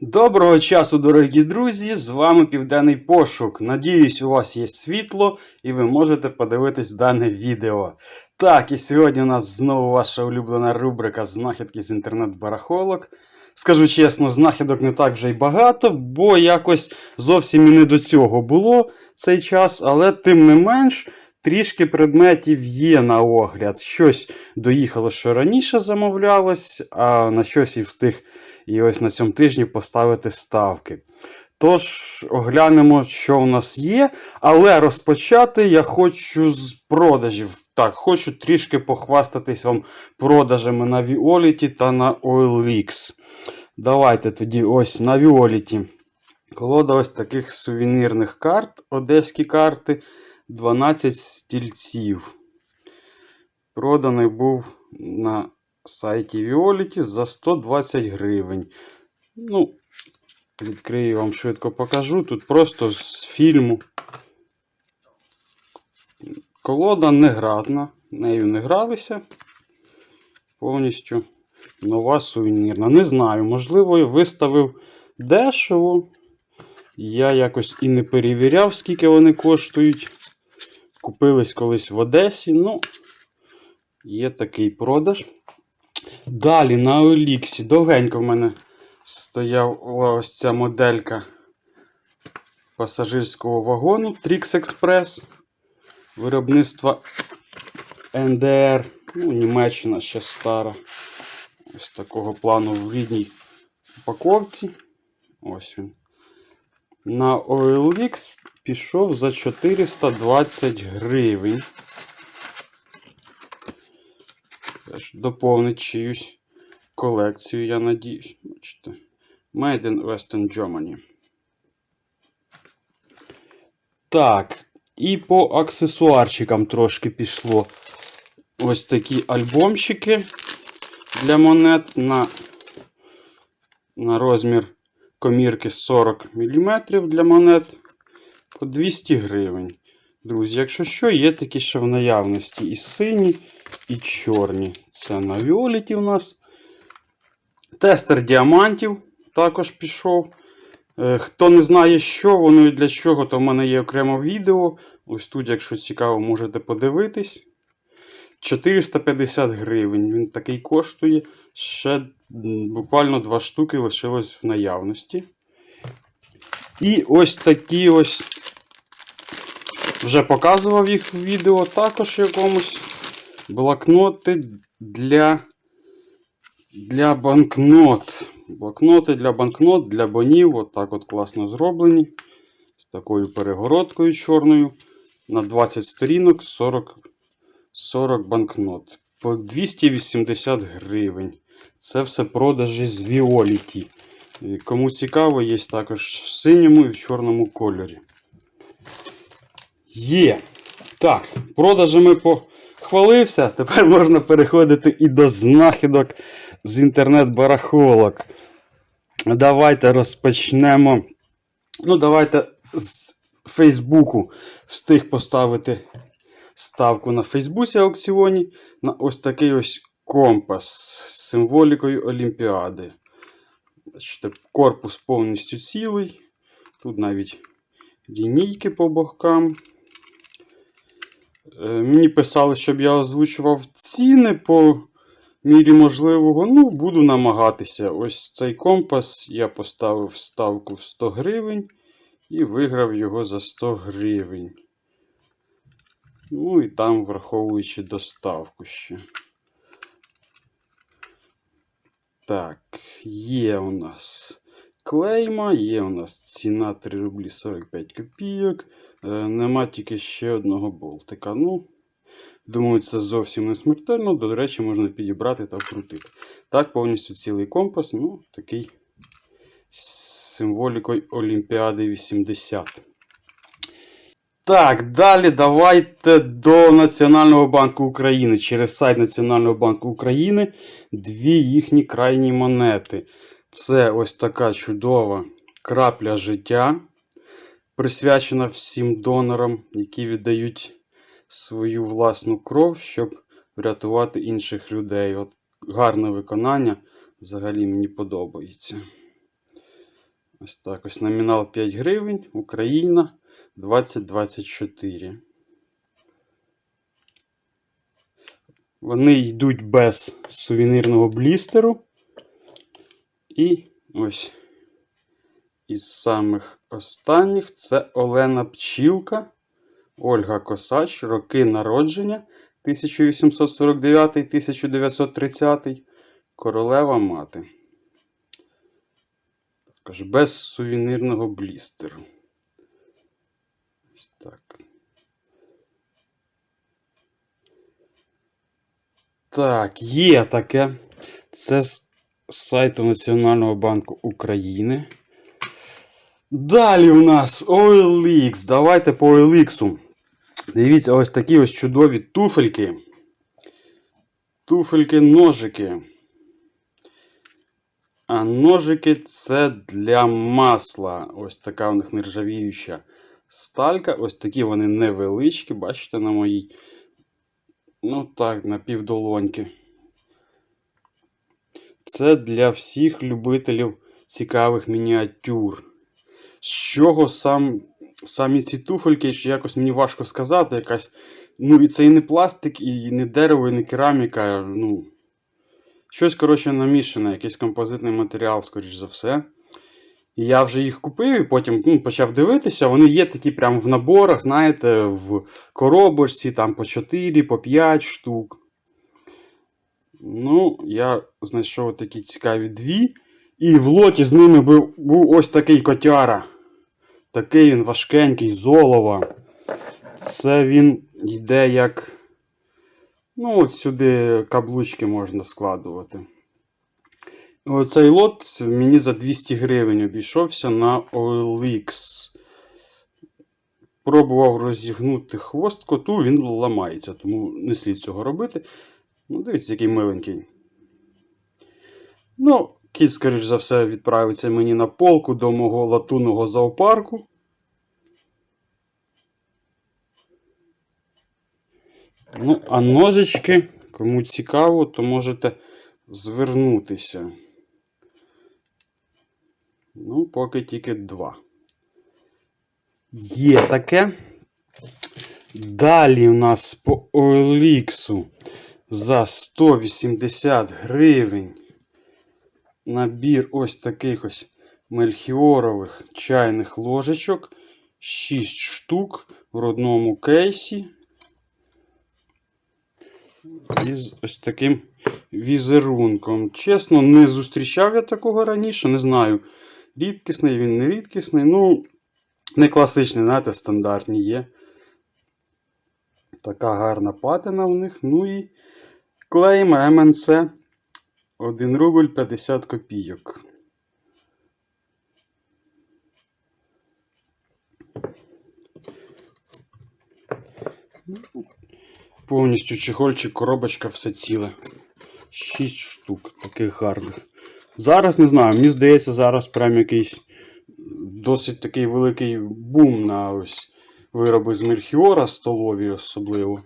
Доброго часу, дорогі друзі! З вами Південний Пошук. Надіюсь, у вас є світло і ви можете подивитись дане відео. Так, і сьогодні у нас знову ваша улюблена рубрика Знахідки з інтернет-барахолок. Скажу чесно, знахідок не так вже й багато, бо якось зовсім і не до цього було цей час, але тим не менш. Трішки предметів є на огляд. Щось доїхало, що раніше замовлялось, а на щось і встиг і ось на цьому тижні поставити ставки. Тож, оглянемо, що в нас є. Але розпочати я хочу з продажів. Так, хочу трішки похвастатись вам продажами на Violet та на OLX. Давайте тоді ось на Violet. Колода ось таких сувенірних карт, одеські карти, 12 стільців. Проданий був на сайті Violet за 120 гривень. Ну, відкрию вам швидко покажу. Тут просто з фільму. Колода не градна, нею не гралися. Повністю нова сувенірна. Не знаю, можливо, я виставив дешево. Я якось і не перевіряв, скільки вони коштують. Купились колись в Одесі. Ну, є такий продаж. Далі на Оліксі довгенько в мене стояла ось ця моделька пасажирського вагону Trix Express виробництва НДР. Ну, Німеччина ще стара. Ось такого плану в рідній упаковці. Ось він. На OLX пішов за 420 гривень. Доповнить чиюсь колекцію, я надіюсь. Бачите. Made in Western Germany. Так. І по аксесуарчикам трошки пішло. Ось такі альбомчики для монет на, на розмір комірки 40 мм для монет по 200 гривень. Друзі, якщо що, є такі ще в наявності і сині, і чорні. Це на Віоліті у нас. Тестер діамантів також пішов. Е, Хто не знає, що воно і для чого, то в мене є окремо відео. Ось тут, якщо цікаво, можете подивитись. 450 гривень. Він такий коштує. Ще буквально два штуки лишилось в наявності. І ось такі ось. Вже показував їх в відео також якомусь. Блокноти для для банкнот. Блокноти для банкнот, для бонів. От так от класно зроблені. З такою перегородкою чорною. На 20 сторінок 40 40 банкнот. По 280 гривень. Це все продажі з Віоліті. Кому цікаво, є також в синьому і в чорному кольорі. Є. Так, продажами похвалився. Тепер можна переходити і до знахідок з інтернет-барахолок. Давайте розпочнемо. Ну, давайте з Фейсбуку встиг поставити ставку на Фейсбуці аукціоні на ось такий ось компас з символікою Олімпіади. Корпус повністю цілий. Тут навіть лінійки по бокам. Е, Мені писали, щоб я озвучував ціни по мірі можливого. Ну, буду намагатися. Ось цей компас я поставив ставку в 100 гривень і виграв його за 100 гривень. Ну і там, враховуючи доставку ще. Так, є у нас клейма, є у нас ціна 3 рублі 45 копійок. Е, нема тільки ще одного болтика. Ну, думаю, це зовсім не смертельно. До речі, можна підібрати та вкрутити. Так, повністю цілий компас, ну, такий з символікою Олімпіади 80. Так, далі давайте до Національного банку України. Через сайт Національного банку України дві їхні крайні монети. Це ось така чудова крапля життя, присвячена всім донорам, які віддають свою власну кров, щоб врятувати інших людей. От гарне виконання взагалі мені подобається. Ось так ось номінал 5 гривень, Україна 2024. Вони йдуть без сувенірного блістеру. І ось із самих останніх це Олена Пчілка, Ольга Косач, роки народження 1849-1930, Королева мати. Також без сувенірного блістеру. Ось так. Так, є таке. Це з сайту Національного банку України. Далі у нас OLX. Давайте по OLX. Дивіться, ось такі ось чудові туфельки. Туфельки-ножики. А ножики це для масла. Ось така у них нержавіюча сталька. Ось такі вони невеличкі, бачите, на моїй. Ну так, на півдолоньки. Це для всіх любителів цікавих мініатюр. З чого сам, самі ці туфельки, що якось мені важко сказати, якась. Ну, і це і не пластик, і не дерево, і не кераміка. Ну, щось, коротше, намішане, якийсь композитний матеріал, скоріш за все. І я вже їх купив і потім ну, почав дивитися. Вони є такі прямо в наборах, знаєте, в коробочці, там по 4, по 5 штук. Ну, я знайшов такі цікаві дві. І в лоті з ними був, був ось такий котяра. Такий він важкенький, золова. Це він йде як. Ну, от сюди каблучки можна складувати. Оцей лот мені за 200 гривень обійшовся на OLX. Пробував розігнути хвост коту, він ламається, тому не слід цього робити. Ну, дивіться, який миленький. Ну, кіт, скоріш за все, відправиться мені на полку до мого латунного зоопарку. Ну, а ножички, кому цікаво, то можете звернутися. Ну, поки тільки два. Є таке. Далі у нас по OLX за 180 гривень. Набір ось таких ось мельхіорових чайних ложечок. 6 штук в родному кейсі. Із ось таким візерунком. Чесно, не зустрічав я такого раніше, не знаю. Рідкісний він не рідкісний. Ну, не класичний, знаєте, стандартні є. Така гарна патина в них. Ну і клейм МНЦ 1 рубль 50 копійок. Повністю чехольчик, коробочка, все ціле. 6 штук таких гарних. Зараз не знаю, мені здається, зараз прям якийсь досить такий великий бум на ось вироби з Мельхіора, столові особливо.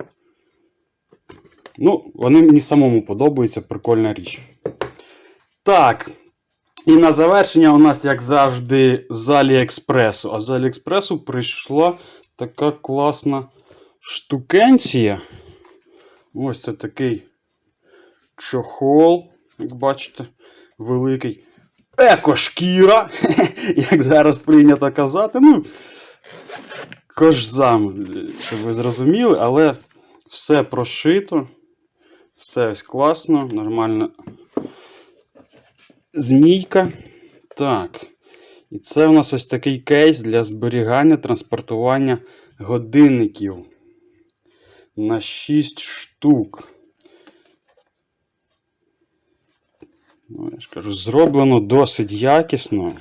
Ну, вони мені самому подобаються, прикольна річ. Так. І на завершення у нас, як завжди, з Аліекспресу. А з Аліекспресу прийшла така класна штукенція. Ось це такий чохол, як бачите, великий. Екошкіра, як зараз прийнято казати. Ну, кожзам, щоб ви зрозуміли, але все прошито, все ось класно, нормально. Змійка. Так. І це у нас ось такий кейс для зберігання, транспортування годинників. На 6 штук. Ну, я ж кажу, зроблено досить якісно.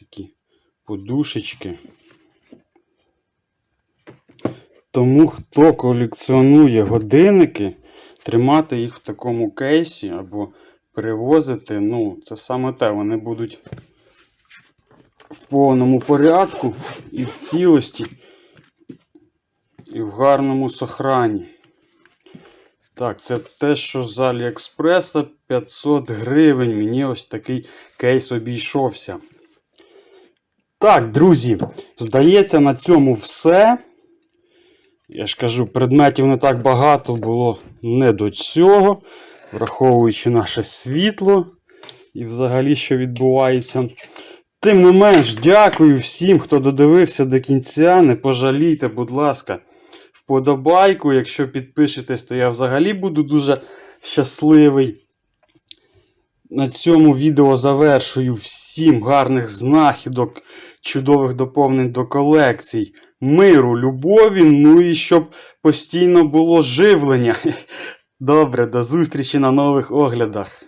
Такі подушечки. Тому хто колекціонує годинники, тримати їх в такому кейсі або перевозити, ну, це саме те, вони будуть в повному порядку і в цілості. і в гарному сохрані. Так, це те, що з Аліекспреса 500 гривень. Мені ось такий кейс обійшовся. Так, друзі, здається, на цьому все. Я ж кажу, предметів не так багато було не до цього, враховуючи наше світло і взагалі, що відбувається. Тим не менш, дякую всім, хто додивився до кінця. Не пожалійте, будь ласка, вподобайку. Якщо підпишетесь, то я взагалі буду дуже щасливий. На цьому відео завершую всім гарних знахідок, чудових доповнень до колекцій, миру, любові, ну і щоб постійно було живлення. Добре, до зустрічі на нових оглядах.